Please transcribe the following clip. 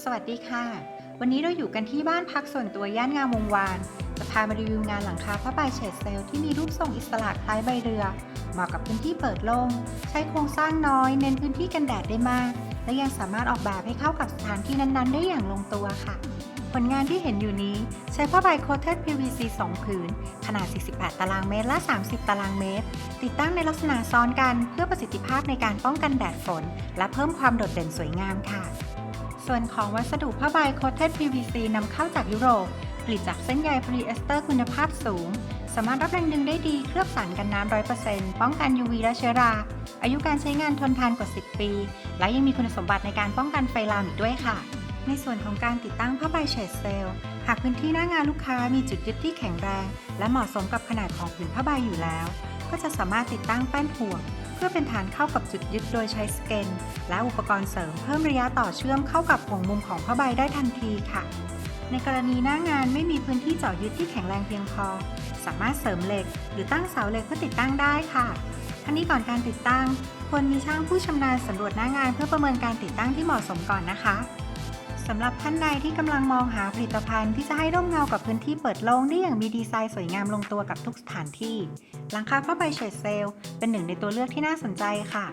สวัสดีค่ะ วันนี้เราอยู่กันที่บ้านพักส่วนตัวย่านงามวงวาน จะพามารีวิวงานหลังคาผ้าใบเฉดเซลล์ที่มีรูปทรงอิสระคล้ายใบเรือ เหมาะกับพื้นที่เปิดโล่ง ใช้โครงสร้างน้อย เน้นพื้นที่กันแดดได้มาก และยังสามารถออกแบบให้เข้ากับสถานที่นั้นๆ ได้อย่างลงตัวค่ะ ผลงานที่เห็นอยู่นี้ใช้ผ้าใบโคเท d PVC 2 ผืน ขนาด 48 ตารางเมตรและ 30 ตารางเมตร ติดตั้งในลักษณะซ้อนกันเพื่อประสิทธิภาพในการป้องกันแดดฝน และเพิ่มความโดดเด่นสวยงามค่ะ ส่วนของวัสดุผ้าใบโคเท d PVC นำเข้าจากยุโรป ผลิตจากเส้นใยโพลีเอสเตอร์คุณภาพสูง สามารถรับแรงดึงได้ดี เคลือบสารกันน้ำ100%ป้องกัน UV และเชื้อรา อายุการใช้งานทนทานกว่า 10 ปี และยังมีคุณสมบัติในการป้องกันไฟลามอีกด้วยค่ะ ในส่วนของการติดตั้งผ้าใบเฉดเซลล์ หากพื้นที่หน้างานลูกค้ามีจุดยึดที่แข็งแรง และเหมาะสมกับขนาดของผืนผ้าใบอยู่แล้ว ก็จะสามารถติดตั้งแป้นห่วง พื่อเป็นฐานเข้ากับจุดยึดโดยใช้สเกนและอุปกรณ์เสริมเพิ่มระยะต่อเชื่อมเข้ากับห่วงมุมของผ้าใบได้ทันทีค่ะ ในกรณีหน้างานไม่มีพื้นที่เจาะยึดที่แข็งแรงเพียงพอ สามารถเสริมเหล็ก หรือตั้งเสาเหล็กเพื่อติดตั้งได้ค่ะทั้งนี้ก่อนการติดตั้งควรมีช่างผู้ชำนาญสำรวจหน้างานเพื่อประเมินการติดตั้งที่เหมาะสมก่อนนะคะ สำหรับท่านใดที่กำลังมองหาผลิตภัณฑ์ที่จะให้ร่มเงากับพื้นที่เปิดโล่งได้อย่างมีดีไซน์สวยงามลงตัวกับทุกสถานที่หลังคาผ้าใบเฉดเซลเป็นหนึ่งในตัวเลือกที่น่าสนใจค่ะ